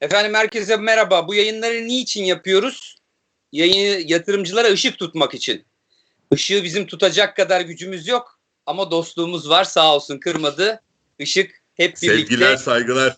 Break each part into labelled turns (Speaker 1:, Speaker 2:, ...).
Speaker 1: Efendim herkese merhaba. Bu yayınları niçin yapıyoruz? Yayını yatırımcılara ışık tutmak için. Işığı bizim tutacak kadar gücümüz yok ama dostluğumuz var sağ olsun kırmadı. Işık hep birlikte.
Speaker 2: Sevgiler, saygılar.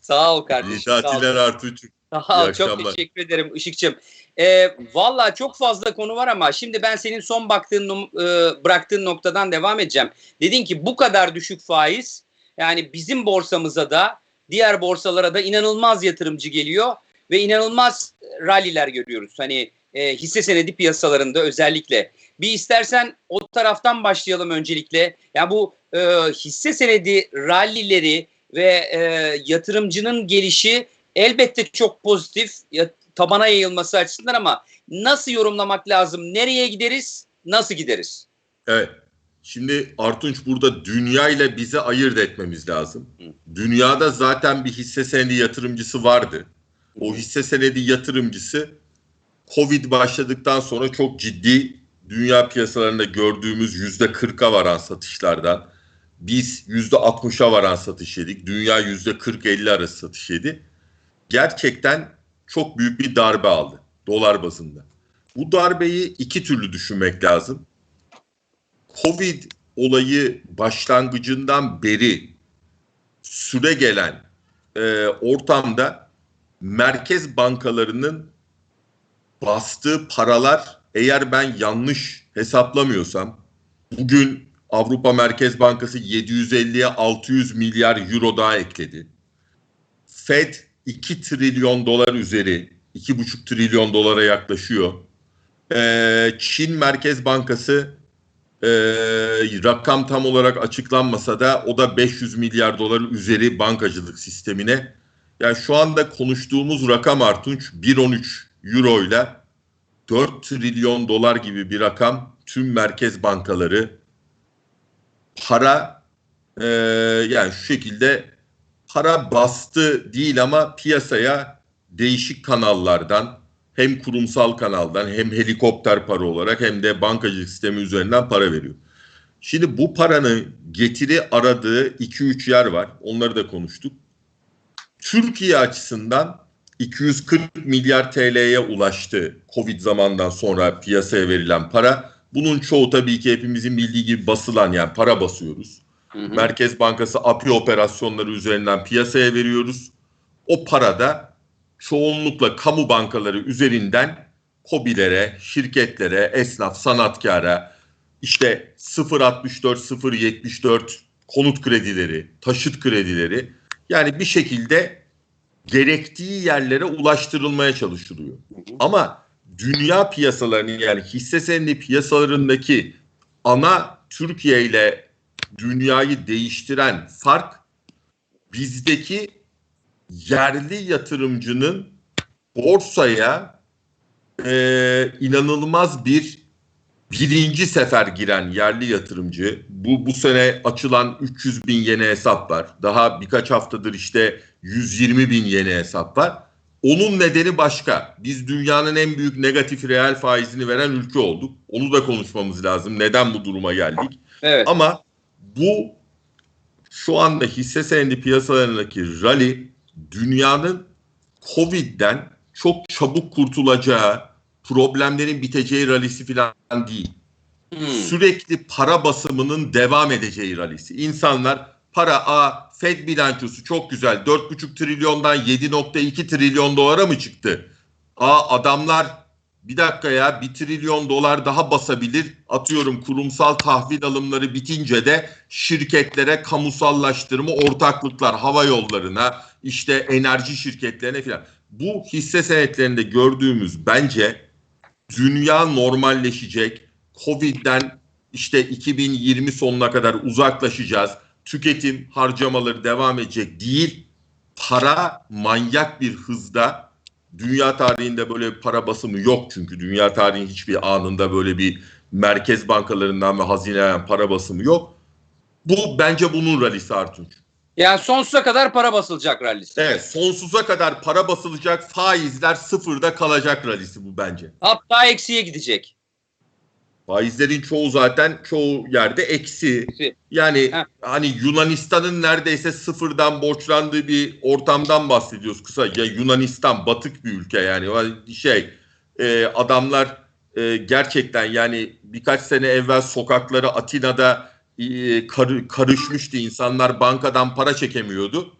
Speaker 1: Sağ ol kardeşim.
Speaker 2: İyi tatiller Artuç.
Speaker 1: Sağ ol, çok teşekkür ederim Işıkçım. Ee, Valla çok fazla konu var ama şimdi ben senin son baktığın e, bıraktığın noktadan devam edeceğim. Dedin ki bu kadar düşük faiz yani bizim borsamıza da diğer borsalara da inanılmaz yatırımcı geliyor ve inanılmaz ralliler görüyoruz. Hani e, hisse senedi piyasalarında özellikle. Bir istersen o taraftan başlayalım öncelikle. Yani bu e, hisse senedi rallileri ve e, yatırımcının gelişi elbette çok pozitif ya, tabana yayılması açısından ama nasıl yorumlamak lazım? Nereye gideriz? Nasıl gideriz?
Speaker 2: Evet. Şimdi Artunç burada dünya ile bizi ayırt etmemiz lazım. Dünyada zaten bir hisse senedi yatırımcısı vardı. O hisse senedi yatırımcısı Covid başladıktan sonra çok ciddi dünya piyasalarında gördüğümüz yüzde 40'a varan satışlardan biz yüzde 60'a varan satış yedik. Dünya yüzde 40-50 arası satış yedi. Gerçekten çok büyük bir darbe aldı dolar bazında. Bu darbeyi iki türlü düşünmek lazım. Covid olayı başlangıcından beri süre gelen e, ortamda merkez bankalarının bastığı paralar eğer ben yanlış hesaplamıyorsam bugün Avrupa Merkez Bankası 750'ye 600 milyar euro daha ekledi. Fed 2 trilyon dolar üzeri 2,5 trilyon dolara yaklaşıyor. Ee, Çin Merkez Bankası e, rakam tam olarak açıklanmasa da o da 500 milyar dolar üzeri bankacılık sistemine. Yani şu anda konuştuğumuz rakam Artunç 1.13 euro ile 4 trilyon dolar gibi bir rakam tüm merkez bankaları para e, yani şu şekilde para bastı değil ama piyasaya değişik kanallardan hem kurumsal kanaldan hem helikopter para olarak hem de bankacılık sistemi üzerinden para veriyor. Şimdi bu paranın getiri aradığı 2-3 yer var. Onları da konuştuk. Türkiye açısından 240 milyar TL'ye ulaştı Covid zamandan sonra piyasaya verilen para. Bunun çoğu tabii ki hepimizin bildiği gibi basılan yani para basıyoruz.
Speaker 1: Hı hı.
Speaker 2: Merkez Bankası API operasyonları üzerinden piyasaya veriyoruz. O para da çoğunlukla kamu bankaları üzerinden KOBİ'lere, şirketlere, esnaf, sanatkara, işte 064, 074 konut kredileri, taşıt kredileri yani bir şekilde gerektiği yerlere ulaştırılmaya çalışılıyor. Ama dünya piyasalarının yani hisse senedi piyasalarındaki ana Türkiye ile dünyayı değiştiren fark bizdeki yerli yatırımcının borsaya e, inanılmaz bir birinci sefer giren yerli yatırımcı. Bu bu sene açılan 300 bin yeni hesap var. Daha birkaç haftadır işte 120 bin yeni hesap var. Onun nedeni başka. Biz dünyanın en büyük negatif reel faizini veren ülke olduk. Onu da konuşmamız lazım. Neden bu duruma geldik?
Speaker 1: Evet.
Speaker 2: Ama bu şu anda hisse senedi piyasalarındaki rally dünyanın Covid'den çok çabuk kurtulacağı, problemlerin biteceği rallisi falan değil.
Speaker 1: Hmm.
Speaker 2: Sürekli para basımının devam edeceği rallisi. İnsanlar para a Fed bilançosu çok güzel 4,5 trilyondan 7,2 trilyon dolara mı çıktı? A adamlar bir dakika ya 1 trilyon dolar daha basabilir. Atıyorum kurumsal tahvil alımları bitince de şirketlere kamusallaştırma ortaklıklar hava yollarına işte enerji şirketlerine filan. Bu hisse senetlerinde gördüğümüz bence dünya normalleşecek. Covid'den işte 2020 sonuna kadar uzaklaşacağız. Tüketim harcamaları devam edecek değil. Para manyak bir hızda dünya tarihinde böyle para basımı yok çünkü dünya tarihinin hiçbir anında böyle bir merkez bankalarından ve hazineden para basımı yok. Bu bence bunun rallisi Artunç.
Speaker 1: Yani sonsuza kadar para basılacak rallisi.
Speaker 2: Evet sonsuza kadar para basılacak faizler sıfırda kalacak rallisi bu bence.
Speaker 1: Hatta eksiye gidecek.
Speaker 2: Faizlerin çoğu zaten çoğu yerde eksi.
Speaker 1: Eksi.
Speaker 2: Yani
Speaker 1: Ha.
Speaker 2: hani Yunanistan'ın neredeyse sıfırdan borçlandığı bir ortamdan bahsediyoruz kısa. Ya Yunanistan batık bir ülke yani şey e, adamlar e, gerçekten yani birkaç sene evvel sokakları Atina'da e, karı- karışmıştı. İnsanlar bankadan para çekemiyordu.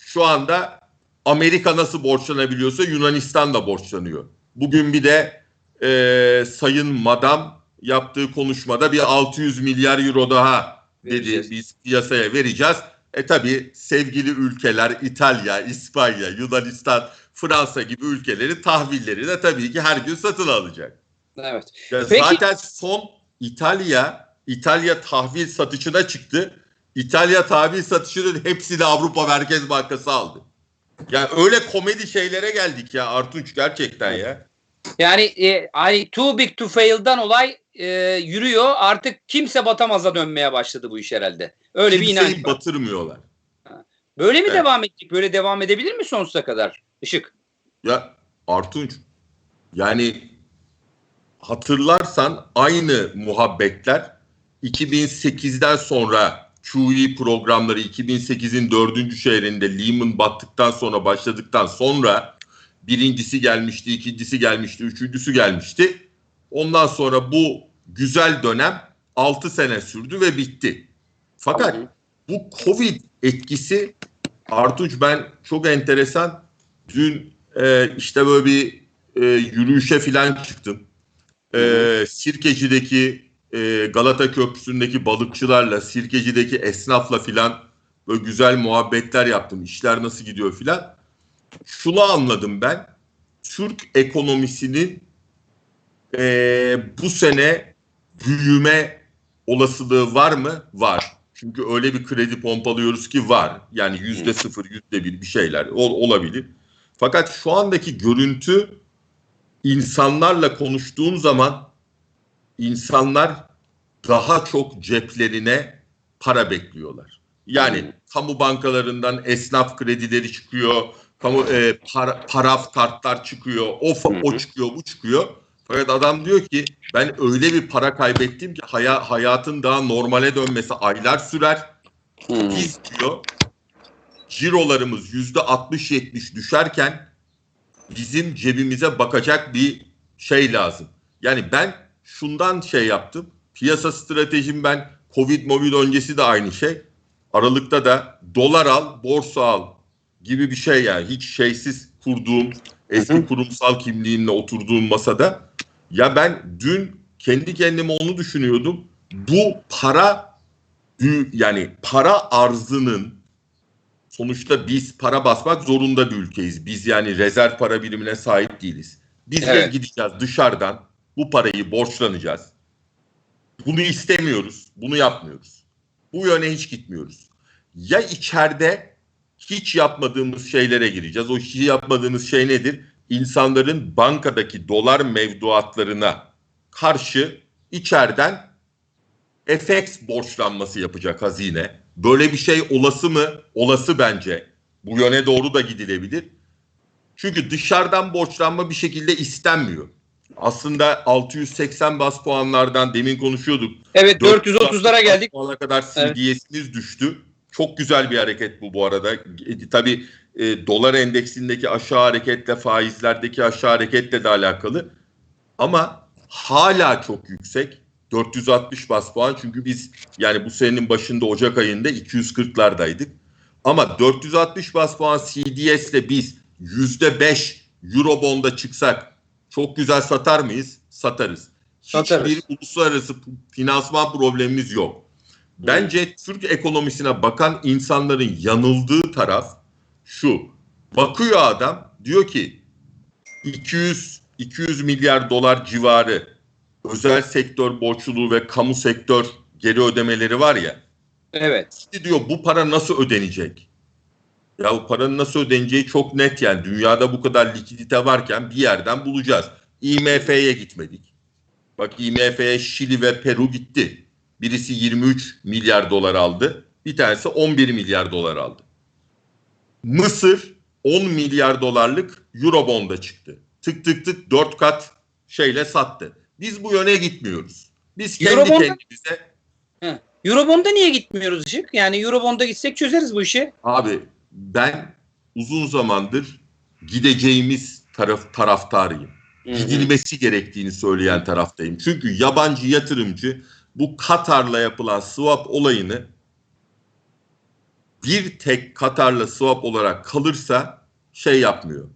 Speaker 2: Şu anda Amerika nasıl borçlanabiliyorsa Yunanistan da borçlanıyor. Bugün bir de e, Sayın Madam yaptığı konuşmada bir 600 milyar euro daha dedi
Speaker 1: Vereceğiz.
Speaker 2: biz piyasaya vereceğiz. E tabi sevgili ülkeler İtalya, İspanya, Yunanistan, Fransa gibi ülkelerin tahvilleri de tabii ki her gün satın alacak.
Speaker 1: Evet.
Speaker 2: Ya
Speaker 1: Peki-
Speaker 2: Zaten son İtalya İtalya tahvil satışına çıktı. İtalya tahvil satışının hepsini Avrupa Merkez Bankası aldı. Yani öyle komedi şeylere geldik ya Artunç gerçekten ya.
Speaker 1: Yani e, hani too big to fail'dan olay e, yürüyor. Artık kimse batamaz'a dönmeye başladı bu iş herhalde. Öyle bir
Speaker 2: Kimseyi
Speaker 1: inanç var.
Speaker 2: batırmıyorlar.
Speaker 1: Böyle mi
Speaker 2: Evet.
Speaker 1: devam edecek? Böyle devam edebilir mi sonsuza kadar? Işık.
Speaker 2: Ya Artunç yani hatırlarsan aynı muhabbetler 2008'den sonra QE programları 2008'in dördüncü şehrinde Lehman battıktan sonra başladıktan sonra birincisi gelmişti, ikincisi gelmişti, üçüncüsü gelmişti. Ondan sonra bu güzel dönem 6 sene sürdü ve bitti. Fakat bu Covid etkisi Artunç ben çok enteresan dün e, işte böyle bir e, yürüyüşe filan çıktım. E, Sirkeci'deki e, Galata Köprüsü'ndeki balıkçılarla, Sirkeci'deki esnafla filan böyle güzel muhabbetler yaptım. İşler nasıl gidiyor filan. Şunu anladım ben. Türk ekonomisinin e, bu sene büyüme olasılığı var mı? Var. Çünkü öyle bir kredi pompalıyoruz ki var. Yani yüzde sıfır, yüzde bir bir şeyler ol- olabilir. Fakat şu andaki görüntü insanlarla konuştuğum zaman insanlar daha çok ceplerine para bekliyorlar. Yani kamu bankalarından esnaf kredileri çıkıyor, kamu e, para, paraf kartlar çıkıyor, o fa-
Speaker 1: Hı
Speaker 2: o çıkıyor, bu çıkıyor. Fakat adam diyor ki ben öyle bir para kaybettim ki haya, hayatın daha normale dönmesi aylar sürer.
Speaker 1: Hmm.
Speaker 2: Biz diyor cirolarımız yüzde 60-70 düşerken bizim cebimize bakacak bir şey lazım. Yani ben şundan şey yaptım. Piyasa stratejim ben Covid mobil öncesi de aynı şey. Aralıkta da dolar al, borsa al gibi bir şey yani. Hiç şeysiz kurduğum eski
Speaker 1: Hı hı.
Speaker 2: kurumsal kimliğimle oturduğum masada. Ya ben dün kendi kendime onu düşünüyordum. Bu para yani para arzının sonuçta biz para basmak zorunda bir ülkeyiz. Biz yani rezerv para birimine sahip değiliz. Biz de
Speaker 1: Evet.
Speaker 2: gideceğiz dışarıdan bu parayı borçlanacağız. Bunu istemiyoruz. Bunu yapmıyoruz. Bu yöne hiç gitmiyoruz. Ya içeride hiç yapmadığımız şeylere gireceğiz. O hiç yapmadığımız şey nedir? İnsanların bankadaki dolar mevduatlarına karşı içeriden FX borçlanması yapacak hazine. Böyle bir şey olası mı? Olası bence. Bu yöne doğru da gidilebilir. Çünkü dışarıdan borçlanma bir şekilde istenmiyor. Aslında 680 bas puanlardan demin konuşuyorduk.
Speaker 1: Evet
Speaker 2: 460
Speaker 1: 430'lara geldik.
Speaker 2: puana kadar
Speaker 1: Evet.
Speaker 2: CDS'imiz düştü. Çok güzel bir hareket bu bu arada. E, tabii e, dolar endeksindeki aşağı hareketle faizlerdeki aşağı hareketle de alakalı. Ama hala çok yüksek. 460 bas puan çünkü biz yani bu senenin başında Ocak ayında 240'lardaydık. Ama 460 bas puan CDS'le biz %5 Eurobond'a çıksak çok güzel satar mıyız? Satarız.
Speaker 1: Satarız.
Speaker 2: Hiçbir uluslararası finansman problemimiz yok. Bence Türk ekonomisine bakan insanların yanıldığı taraf şu. Bakıyor adam diyor ki 200 200 milyar dolar civarı özel sektör borçluluğu ve kamu sektör geri ödemeleri var ya.
Speaker 1: Evet.
Speaker 2: İşte diyor bu para nasıl ödenecek? Ya bu paranın nasıl ödeneceği çok net yani. Dünyada bu kadar likidite varken bir yerden bulacağız. IMF'ye gitmedik. Bak IMF'ye Şili ve Peru gitti. Birisi 23 milyar dolar aldı. Bir tanesi 11 milyar dolar aldı. Mısır 10 milyar dolarlık Eurobond'a çıktı. Tık tık tık 4 kat şeyle sattı. Biz bu yöne gitmiyoruz. Biz kendi
Speaker 1: Eurobond'a-
Speaker 2: kendimize
Speaker 1: Eurobond'a niye gitmiyoruz Işık? Yani Eurobond'a gitsek çözeriz bu işi.
Speaker 2: abi ben uzun zamandır gideceğimiz taraf taraftarıyım. Gidilmesi gerektiğini söyleyen taraftayım. Çünkü yabancı yatırımcı bu Katar'la yapılan swap olayını bir tek Katar'la swap olarak kalırsa şey yapmıyor.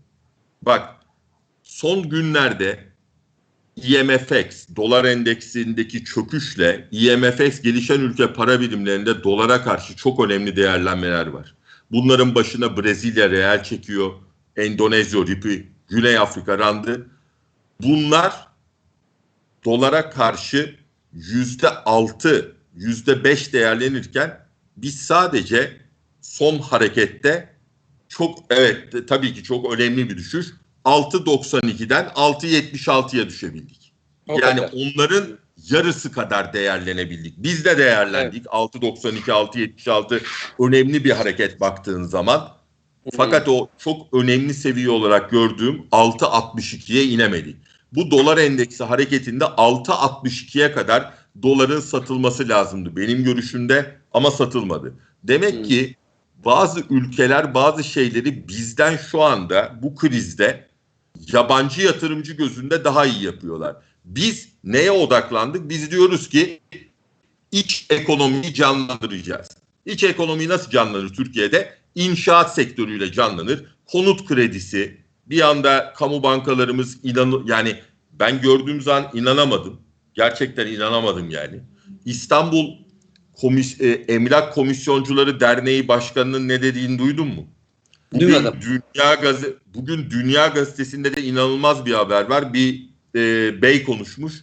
Speaker 2: Bak son günlerde IMFX dolar endeksindeki çöküşle IMFX gelişen ülke para birimlerinde dolara karşı çok önemli değerlenmeler var. Bunların başına Brezilya real çekiyor, Endonezya ripi, Güney Afrika randı. Bunlar dolara karşı yüzde altı, yüzde beş değerlenirken biz sadece son harekette çok evet tabii ki çok önemli bir düşüş. 6.92'den 6.76'ya düşebildik.
Speaker 1: O
Speaker 2: yani
Speaker 1: kadar.
Speaker 2: onların yarısı kadar değerlenebildik. Biz de değerlendik. 6.92, 6.76 önemli bir hareket baktığın zaman. Fakat o çok önemli seviye olarak gördüğüm 6.62'ye inemedik. Bu dolar endeksi hareketinde 6.62'ye kadar doların satılması lazımdı benim görüşümde ama satılmadı. Demek
Speaker 1: Hmm.
Speaker 2: ki bazı ülkeler bazı şeyleri bizden şu anda bu krizde yabancı yatırımcı gözünde daha iyi yapıyorlar. Biz neye odaklandık? Biz diyoruz ki iç ekonomiyi canlandıracağız. İç ekonomi nasıl canlanır Türkiye'de? İnşaat sektörüyle canlanır. Konut kredisi, bir anda kamu bankalarımız inan yani ben gördüğüm zaman inanamadım. Gerçekten inanamadım yani. İstanbul Komis e, Emlak Komisyoncuları Derneği Başkanı'nın ne dediğini duydun mu? Bugün
Speaker 1: Duymadım.
Speaker 2: Dünya Gazete bugün Dünya Gazetesi'nde de inanılmaz bir haber var. Bir e, bey konuşmuş.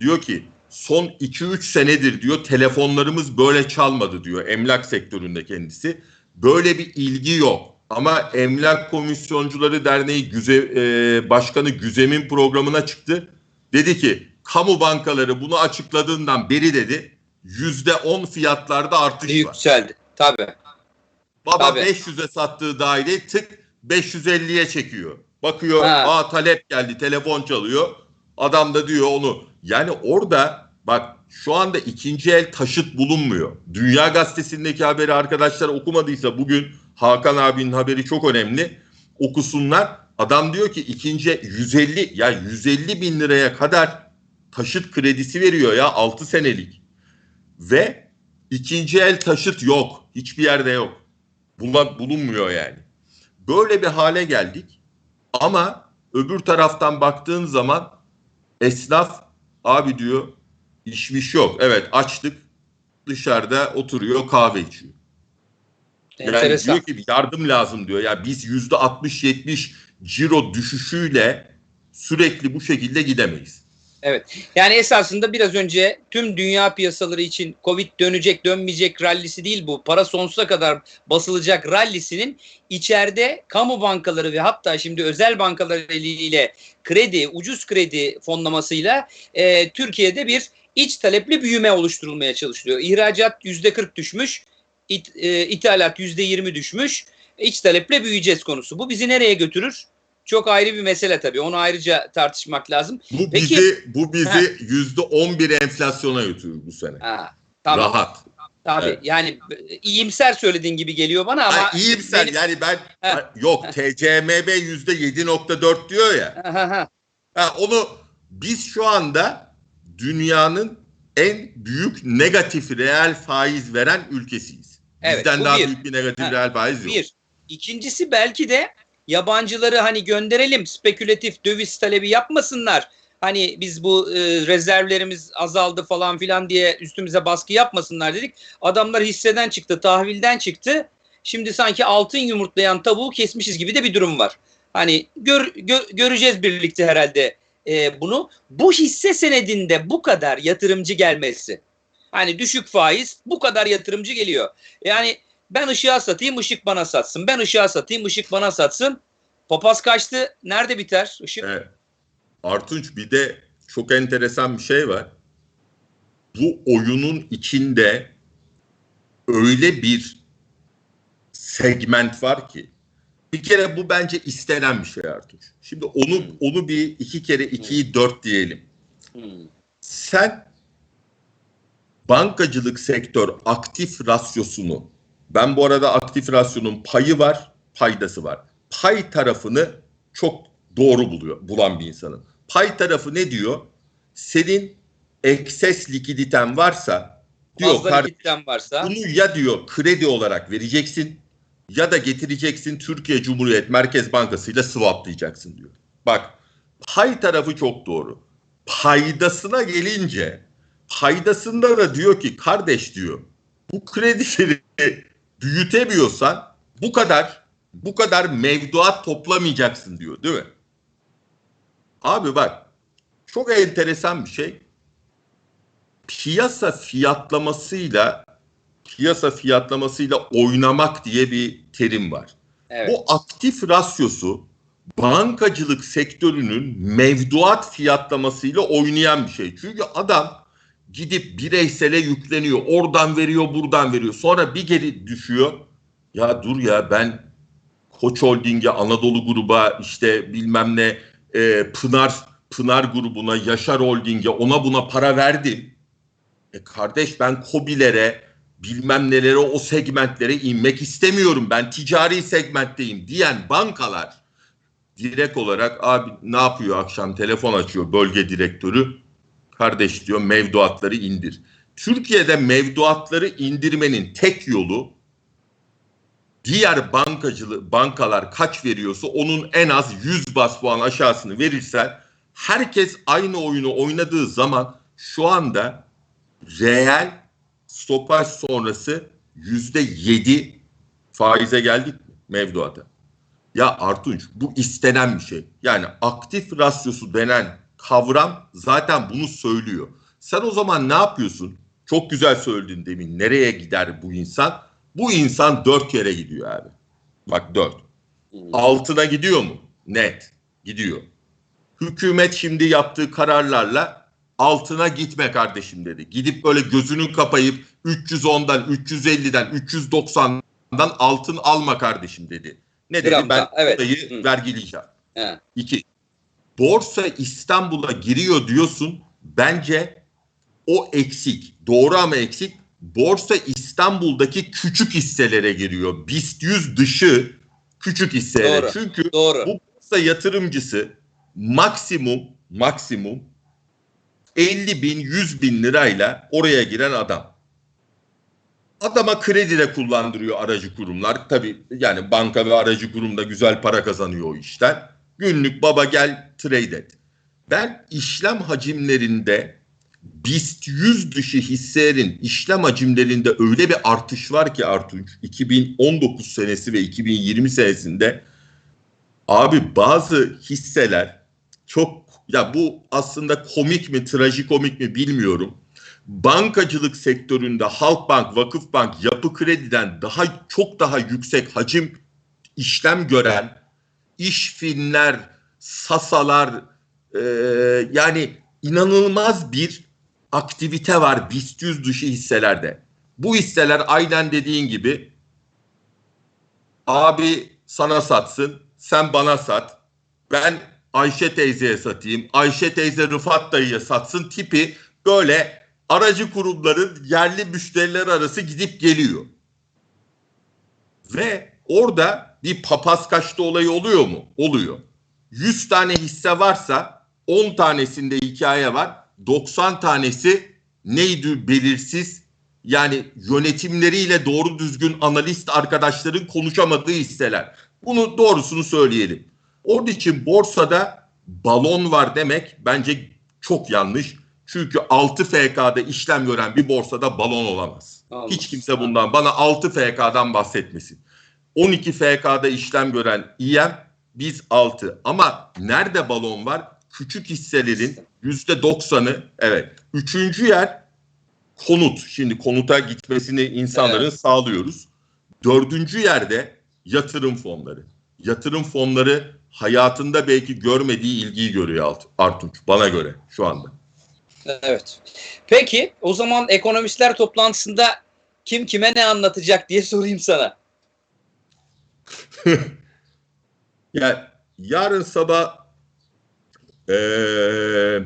Speaker 2: Diyor ki son 2-3 senedir diyor telefonlarımız böyle çalmadı diyor emlak sektöründe kendisi. Böyle bir ilgi yok. Ama Emlak Komisyoncuları Derneği Güze, e, Başkanı Güzem'in programına çıktı. Dedi ki kamu bankaları bunu açıkladığından beri dedi yüzde on fiyatlarda artış var.
Speaker 1: Yükseldi. Tabii.
Speaker 2: Baba
Speaker 1: Tabii.
Speaker 2: 500'e sattığı daireyi tık 550'ye çekiyor. Bakıyor
Speaker 1: Ha.
Speaker 2: aa talep geldi telefon çalıyor. Adam da diyor onu. Yani orada bak şu anda ikinci el taşıt bulunmuyor. Dünya Gazetesi'ndeki haberi arkadaşlar okumadıysa bugün Hakan abinin haberi çok önemli. Okusunlar. Adam diyor ki ikinci 150 ya 150 bin liraya kadar taşıt kredisi veriyor ya 6 senelik. Ve ikinci el taşıt yok. Hiçbir yerde yok. Bula- bulunmuyor yani. Böyle bir hale geldik. Ama öbür taraftan baktığın zaman esnaf abi diyor işmiş yok. Evet açtık dışarıda oturuyor kahve içiyor. Yani
Speaker 1: Enteresan.
Speaker 2: diyor ki yardım lazım diyor. Ya biz yüzde 60-70 ciro düşüşüyle sürekli bu şekilde gidemeyiz.
Speaker 1: Evet. Yani esasında biraz önce tüm dünya piyasaları için Covid dönecek dönmeyecek rallisi değil bu. Para sonsuza kadar basılacak rallisinin içeride kamu bankaları ve hatta şimdi özel bankalar eliyle kredi, ucuz kredi fonlamasıyla e, Türkiye'de bir iç talepli büyüme oluşturulmaya çalışılıyor. İhracat yüzde 40 düşmüş, it, e, ithalat yüzde 20 düşmüş. İç taleple büyüyeceğiz konusu. Bu bizi nereye götürür? Çok ayrı bir mesele tabii. Onu ayrıca tartışmak lazım.
Speaker 2: Bu
Speaker 1: Peki-
Speaker 2: bizi bu bizi yüzde 11 enflasyona götürür bu sene.
Speaker 1: Ha, tamam.
Speaker 2: Rahat.
Speaker 1: Tabii.
Speaker 2: Evet.
Speaker 1: Yani iyimser söylediğin gibi geliyor bana ama
Speaker 2: Ha, iyimser
Speaker 1: benim-
Speaker 2: yani ben
Speaker 1: Ha.
Speaker 2: yok TCMB yüzde 7.4 diyor ya.
Speaker 1: Ha, ha, ha.
Speaker 2: Ha, onu biz şu anda dünyanın en büyük negatif reel faiz veren ülkesiyiz.
Speaker 1: Evet,
Speaker 2: Bizden daha
Speaker 1: bir.
Speaker 2: büyük bir negatif
Speaker 1: Ha,
Speaker 2: reel faiz yok.
Speaker 1: Bir. İkincisi belki de yabancıları hani gönderelim spekülatif döviz talebi yapmasınlar. Hani biz bu e, rezervlerimiz azaldı falan filan diye üstümüze baskı yapmasınlar dedik. Adamlar hisseden çıktı, tahvilden çıktı. Şimdi sanki altın yumurtlayan tavuğu kesmişiz gibi de bir durum var. Hani gör, gö- göreceğiz birlikte herhalde e, bunu. Bu hisse senedinde bu kadar yatırımcı gelmesi. Hani düşük faiz bu kadar yatırımcı geliyor. Yani ben ışığa satayım, ışık bana satsın. Ben ışığa satayım, ışık bana satsın. Papaz kaçtı. Nerede biter ışık?
Speaker 2: Evet. Artunç bir de çok enteresan bir şey var. Bu oyunun içinde öyle bir segment var ki bir kere bu bence istenen bir şey Artunç. Şimdi onu
Speaker 1: Hmm.
Speaker 2: onu bir iki kere ikiyi dört diyelim.
Speaker 1: Hmm.
Speaker 2: Sen bankacılık sektör aktif rasyosunu ben bu arada aktif rasyonun payı var, paydası var. Pay tarafını çok doğru buluyor, bulan bir insanım. Pay tarafı ne diyor? Senin ekses likiditen varsa diyor
Speaker 1: Fazla likitten varsa
Speaker 2: bunu ya diyor kredi olarak vereceksin ya da getireceksin Türkiye Cumhuriyet Merkez Bankası ile swaplayacaksın diyor. Bak pay tarafı çok doğru. Paydasına gelince paydasında da diyor ki kardeş diyor bu kredileri büyütemiyorsan bu kadar bu kadar mevduat toplamayacaksın diyor değil mi? Abi bak çok enteresan bir şey. Piyasa fiyatlamasıyla piyasa fiyatlamasıyla oynamak diye bir terim var.
Speaker 1: evet.
Speaker 2: Bu aktif rasyosu bankacılık sektörünün mevduat fiyatlamasıyla oynayan bir şey. Çünkü adam gidip bireysele yükleniyor. Oradan veriyor, buradan veriyor. Sonra bir geri düşüyor. Ya dur ya ben Koç Holding'e, Anadolu Gruba, işte bilmem ne e, Pınar Pınar grubuna, Yaşar Holding'e ona buna para verdim. E kardeş ben Kobilere, bilmem nelere o segmentlere inmek istemiyorum. Ben ticari segmentteyim diyen bankalar direkt olarak abi ne yapıyor akşam telefon açıyor bölge direktörü. Kardeş diyor mevduatları indir. Türkiye'de mevduatları indirmenin tek yolu diğer bankacılığı bankalar kaç veriyorsa onun en az 100 bas puan aşağısını verirsen herkes aynı oyunu oynadığı zaman şu anda reel stopaj sonrası yüzde yedi faize geldik mevduata? Ya Artunç bu istenen bir şey. Yani aktif rasyosu denen kavram zaten bunu söylüyor. Sen o zaman ne yapıyorsun? Çok güzel söyledin demin. Nereye gider bu insan? Bu insan dört yere gidiyor abi. Bak dört.
Speaker 1: Hmm.
Speaker 2: Altına gidiyor mu? Net. Gidiyor. Hükümet şimdi yaptığı kararlarla altına gitme kardeşim dedi. Gidip böyle gözünü kapayıp 310'dan, 350'den, 390'dan altın alma kardeşim dedi. Ne dedi? Ben
Speaker 1: evet.
Speaker 2: parayı
Speaker 1: Hı.
Speaker 2: vergileyeceğim.
Speaker 1: He.
Speaker 2: İki, borsa İstanbul'a giriyor diyorsun. Bence o eksik. Doğru ama eksik. Borsa İstanbul'daki küçük hisselere giriyor. BIST 100 dışı küçük hisselere.
Speaker 1: Doğru.
Speaker 2: Çünkü
Speaker 1: Doğru.
Speaker 2: bu borsa yatırımcısı maksimum maksimum 50 bin 100 bin lirayla oraya giren adam. Adama kredi de kullandırıyor aracı kurumlar. Tabii yani banka ve aracı kurumda güzel para kazanıyor o işten. Günlük baba gel trade et. Ben işlem hacimlerinde BIST 100 dışı hisselerin işlem hacimlerinde öyle bir artış var ki Artunç 2019 senesi ve 2020 senesinde abi bazı hisseler çok ya bu aslında komik mi trajikomik mi bilmiyorum. Bankacılık sektöründe Halkbank, Vakıfbank, Yapı Kredi'den daha çok daha yüksek hacim işlem gören işfinler, sasalar e, yani inanılmaz bir aktivite var BIST 100 dışı hisselerde. Bu hisseler aynen dediğin gibi abi sana satsın, sen bana sat. Ben Ayşe teyzeye satayım, Ayşe teyze Rıfat dayıya satsın tipi böyle aracı kurumların yerli müşteriler arası gidip geliyor. Ve orada bir papaz kaçta olayı oluyor mu? Oluyor. 100 tane hisse varsa 10 tanesinde hikaye var. 90 tanesi neydi belirsiz yani yönetimleriyle doğru düzgün analist arkadaşların konuşamadığı hisseler. Bunu doğrusunu söyleyelim. Onun için borsada balon var demek bence çok yanlış. Çünkü 6 FK'da işlem gören bir borsada balon olamaz.
Speaker 1: Olmaz.
Speaker 2: Hiç kimse bundan bana 6 FK'dan bahsetmesin. 12 FK'da işlem gören İYEM biz 6. Ama nerede balon var? Küçük hisselerin %90'ı evet. Üçüncü yer konut. Şimdi konuta gitmesini insanların
Speaker 1: Evet.
Speaker 2: sağlıyoruz. Dördüncü yerde yatırım fonları. Yatırım fonları hayatında belki görmediği ilgiyi görüyor Artunç bana göre şu anda.
Speaker 1: Evet. Peki o zaman ekonomistler toplantısında kim kime ne anlatacak diye sorayım sana.
Speaker 2: Ya yarın sabah eee,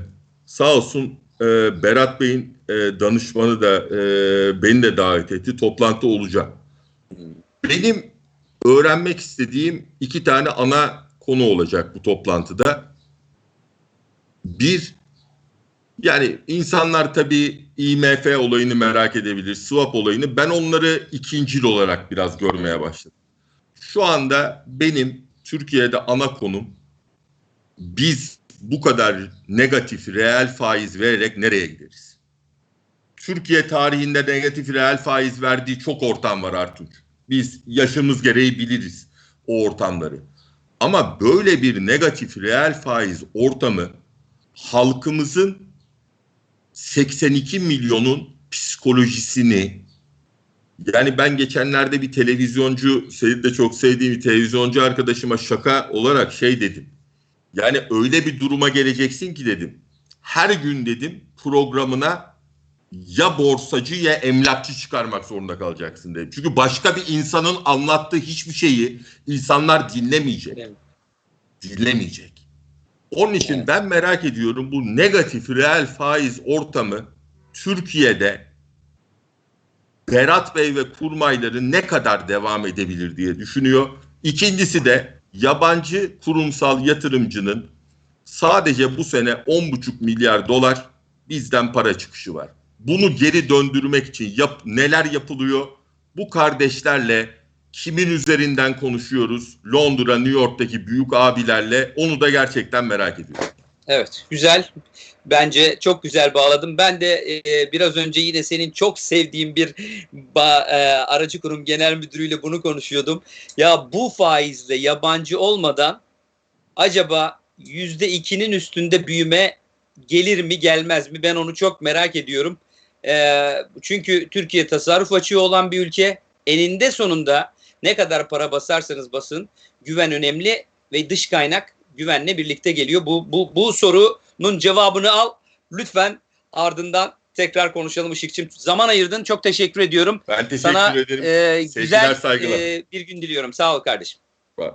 Speaker 2: sağ olsun eee, Berat Bey'in e, danışmanı da e, beni de davet etti. Toplantı olacak. Benim öğrenmek istediğim iki tane ana konu olacak bu toplantıda. Bir, yani insanlar tabii IMF olayını merak edebilir, swap olayını. Ben onları ikincil olarak biraz görmeye başladım. Şu anda benim Türkiye'de ana konum biz bu kadar negatif reel faiz vererek nereye gideriz? Türkiye tarihinde negatif reel faiz verdiği çok ortam var Artunç. Biz yaşımız gereği biliriz o ortamları. Ama böyle bir negatif reel faiz ortamı halkımızın 82 milyonun psikolojisini yani ben geçenlerde bir televizyoncu, senin de çok sevdiğim bir televizyoncu arkadaşıma şaka olarak şey dedim. Yani öyle bir duruma geleceksin ki dedim. Her gün dedim programına ya borsacı ya emlakçı çıkarmak zorunda kalacaksın dedim. Çünkü başka bir insanın anlattığı hiçbir şeyi insanlar dinlemeyecek. Dinlemeyecek. Onun için
Speaker 1: Evet.
Speaker 2: ben merak ediyorum bu negatif reel faiz ortamı Türkiye'de Berat Bey ve kurmayları ne kadar devam edebilir diye düşünüyor. İkincisi de yabancı kurumsal yatırımcının sadece bu sene 10,5 milyar dolar bizden para çıkışı var. Bunu geri döndürmek için yap, neler yapılıyor? Bu kardeşlerle kimin üzerinden konuşuyoruz? Londra, New York'taki büyük abilerle onu da gerçekten merak ediyorum.
Speaker 1: Evet güzel. Bence çok güzel bağladım. Ben de e, biraz önce yine senin çok sevdiğin bir ba- e, aracı kurum genel müdürüyle bunu konuşuyordum. Ya bu faizle yabancı olmadan acaba yüzde ikinin üstünde büyüme gelir mi gelmez mi? Ben onu çok merak ediyorum. E, çünkü Türkiye tasarruf açığı olan bir ülke. Eninde sonunda ne kadar para basarsanız basın güven önemli ve dış kaynak güvenle birlikte geliyor. Bu, bu, bu sorunun cevabını al. Lütfen ardından tekrar konuşalım Işıkçım. Zaman ayırdın. Çok teşekkür ediyorum.
Speaker 2: Ben teşekkür
Speaker 1: Sana
Speaker 2: ederim.
Speaker 1: e,
Speaker 2: Sevgiler,
Speaker 1: güzel
Speaker 2: saygılar.
Speaker 1: e, bir gün diliyorum. Sağ ol kardeşim.
Speaker 2: Bak.